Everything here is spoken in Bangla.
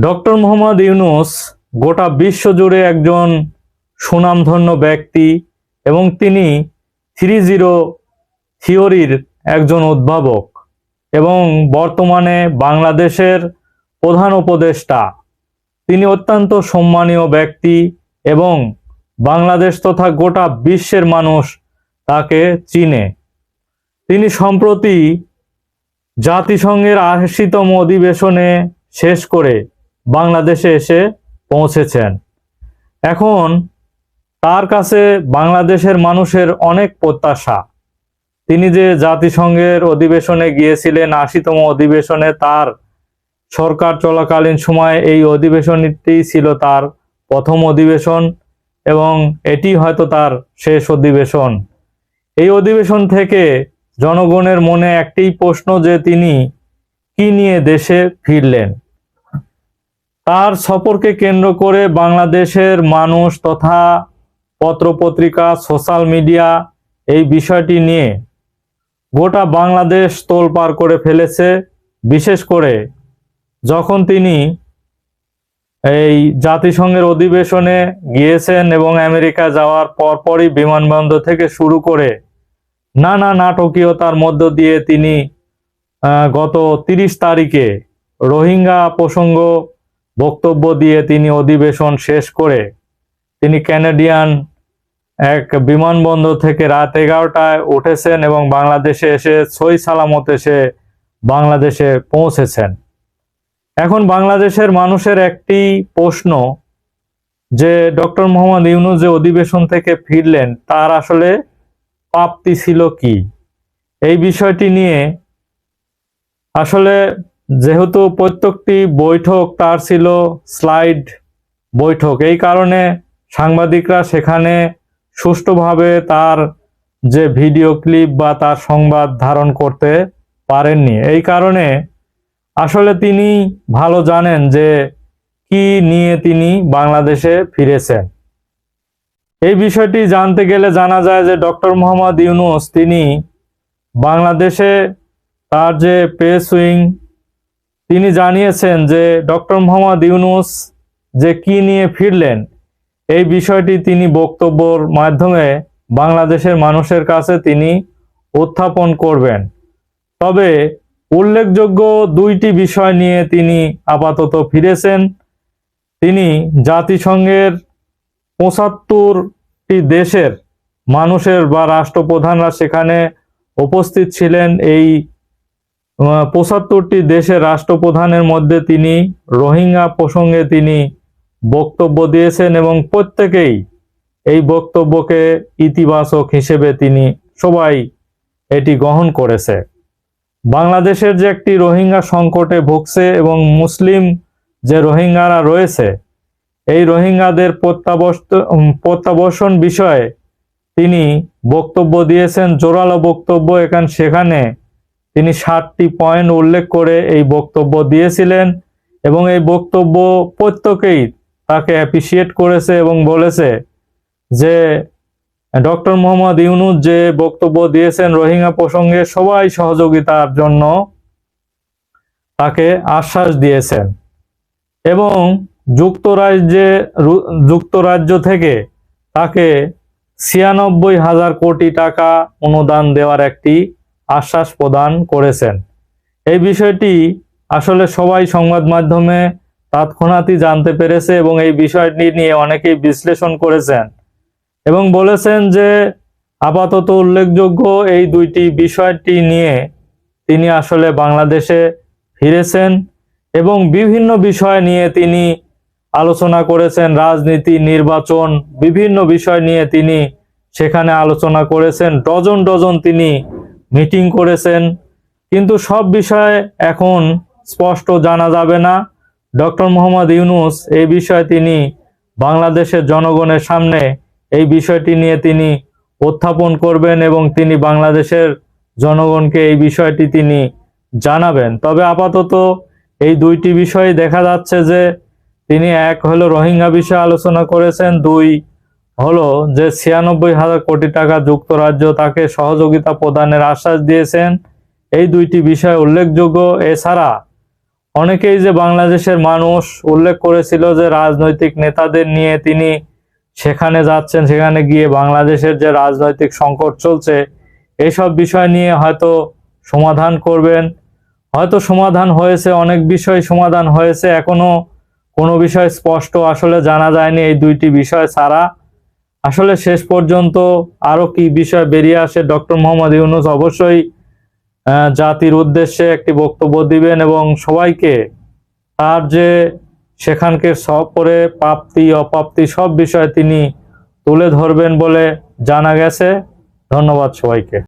ডক্টর মোহাম্মদ ইউনুস গোটা বিশ্ব জুড়ে একজন সুনামধন্য ব্যক্তি এবং তিনি থ্রি জিরো থিওরির একজন উদ্ভাবক এবং বর্তমানে বাংলাদেশের প্রধান উপদেষ্টা। তিনি অত্যন্ত সম্মানীয় ব্যক্তি এবং বাংলাদেশ তথা গোটা বিশ্বের মানুষ তাকে চিনে। তিনি সম্প্রতি জাতিসংঘের আশিতম অধিবেশনে শেষ করে বাংলাদেশে এসে পৌঁছেছেন। এখন তার কাছে বাংলাদেশের মানুষের অনেক প্রত্যাশা। তিনি যে জাতিসংঘের অধিবেশনে গিয়েছিলেন, আশিতম অধিবেশনে তার সরকার চলাকালীন সময়ে এই অধিবেশনটি ছিল তার প্রথম অধিবেশন এবং এটি হয়তো তার শেষ অধিবেশন। এই অধিবেশন থেকে জনগণের মনে একটি প্রশ্ন যে তিনি কি নিয়ে দেশে ফিরলেন? তার সফরকে কেন্দ্র করে বাংলাদেশের মানুষ তথা পত্রপত্রিকা, সোশ্যাল মিডিয়া এই বিষয়টি নিয়ে গোটা বাংলাদেশ তোলপাড় করে ফেলেছে। বিশেষ করে যখন তিনি এই জাতিসংঘের অধিবেশনে গিয়েছেন এবং আমেরিকা যাওয়ার পরপরই বিমানবন্দর থেকে শুরু করে নানা নাটকীয়তার মধ্য দিয়ে তিনি গত তিরিশ তারিখে রোহিঙ্গা প্রসঙ্গ বক্তব্য দিয়ে তিনি অধিবেশন শেষ করে তিনি ক্যানাডিয়ান এক বিমানবন্দর থেকে রাত এগারোটায় উঠেছেন এবং বাংলাদেশে এসে সই সালামত এসে বাংলাদেশে পৌঁছেছেন। এখন বাংলাদেশের মানুষের একটি প্রশ্ন যে ডক্টর মোহাম্মদ ইউনুস যে অধিবেশন থেকে ফিরলেন, তার আসলে প্রাপ্তি ছিল কি? এই বিষয়টি নিয়ে আসলে যেহেতু প্রত্যেকটি বৈঠক তার ছিল স্লাইড বৈঠক, এই কারণে সাংবাদিকরা সেখানে সুষ্ঠুভাবে তার যে ভিডিও ক্লিপ বা তার সংবাদ ধারণ করতে পারেননি। এই কারণে আসলে তিনি ভালো জানেন যে কি নিয়ে তিনি বাংলাদেশে ফিরেছেন। এই বিষয়টি জানতে গেলে জানা যায় যে ডক্টর মোহাম্মদ ইউনুস, তিনি বাংলাদেশে তার যে পেস উইং তিনি জানিয়েছেন যে ডক্টর মোহাম্মদ ইউনুস যে কি নিয়ে ফিরলেন, এই বিষয়টি তিনি বক্তব্যর মাধ্যমে বাংলাদেশের মানুষের কাছে তিনি উত্থাপন করবেন। তবে উল্লেখযোগ্য দুইটি বিষয় নিয়ে তিনি আপাতত ফিরেছেন। তিনি জাতিসংঘের পঁচাত্তরটি দেশের মানুষের বা রাষ্ট্রপ্রধানরা সেখানে উপস্থিত ছিলেন এই পঁচাত্তরটি দেশের রাষ্ট্রপ্রধানের মধ্যে তিনি রোহিঙ্গা প্রসঙ্গে তিনি বক্তব্য দিয়েছেন এবং প্রত্যেকেই এই বক্তব্যকে ইতিবাচক হিসেবে তিনি সবাই এটি গ্রহণ করেছে। বাংলাদেশের যে একটি রোহিঙ্গা সংকটে ভুগছে এবং মুসলিম যে রোহিঙ্গারা রয়েছে, এই রোহিঙ্গাদের প্রত্যাবর্ষণ বিষয়ে তিনি বক্তব্য দিয়েছেন, জোরালো বক্তব্য। এখান, সেখানে তিনি ষাটটি পয়েন্ট উল্লেখ করে এই বক্তব্য দিয়েছিলেন এবং এই বক্তব্য প্রত্যেকেই তাকে অ্যাপ্রিসিয়েট করেছে এবং বলেছে যে ডক্টর মোহাম্মদ ইউনুস যে বক্তব্য দিয়েছেন রোহিঙ্গা প্রসঙ্গে সবাই সহযোগিতার জন্য তাকে আশ্বাস দিয়েছেন। এবং যুক্তরাজ্যে যুক্তরাজ্য থেকে তাকে ছিয়ানব্বই হাজার কোটি টাকা অনুদান দেওয়ার একটি আশ্বাস প্রদান করেছেন। এই বিষয়টি আসলে সবাই সংবাদ মাধ্যমে তৎক্ষণাৎই জানতে পেরেছে এবং এই বিষয়টি নিয়ে অনেকেই বিশ্লেষণ করেছেন এবং বলেছেন যে আপাতত উল্লেখযোগ্য এই দুইটি বিষয়টি নিয়ে তিনি আসলে বাংলাদেশে ফিরেছেন এবং বিভিন্ন বিষয় নিয়ে তিনি আলোচনা করেছেন, রাজনীতি, নির্বাচন, বিভিন্ন বিষয় নিয়ে তিনি সেখানে আলোচনা করেছেন। ডজন ডজন তিনি মিটিং করেছেন। কিন্তু সব বিষয়ে এখন স্পষ্ট জানা যাবে না। ডক্টর মোহাম্মদ ইউনুস এই বিষয়ে তিনি বাংলাদেশের জনগণের সামনে এই বিষয়টি নিয়ে তিনি উত্থাপন করবেন এবং তিনি বাংলাদেশের জনগণকে এই বিষয়টি তিনি জানাবেন। তবে আপাতত এই দুইটি বিষয় দেখা যাচ্ছে যে তিনি এক হলো রোহিঙ্গা বিষয়ে আলোচনা করেছেন, দুই হলো যে ছিয়ানব্বই হাজার কোটি টাকা যুক্তরাজ্য তাকে সহযোগিতা প্রদানের আশ্বাস দিয়েছেন। এই দুইটি বিষয় উল্লেখযোগ্য। এছাড়া অনেকেই যে বাংলাদেশের মানুষ উল্লেখ করেছিল যে রাজনৈতিক নেতাদের নিয়ে তিনি সেখানে যাচ্ছেন, সেখানে গিয়ে বাংলাদেশের যে রাজনৈতিক সংকট চলছে এইসব বিষয় নিয়ে হয়তো সমাধান করবেন। হয়তো সমাধান হয়েছে, অনেক বিষয় সমাধান হয়েছে, এখনও কোনো বিষয় স্পষ্ট আসলে জানা যায়নি এই দুইটি বিষয় ছাড়া। আসলে শেষ পর্যন্ত আরও কি বিষয় বেরিয়ে আসে ডক্টর মোহাম্মদ ইউনুস অবশ্যই জাতির উদ্দেশ্যে একটি বক্তব্য দিবেন এবং সবাইকে তার যে সেখানকে সপরে প্রাপ্তি অপ্রাপ্তি সব বিষয় তিনি তুলে ধরবেন বলে জানা গেছে। ধন্যবাদ সবাইকে।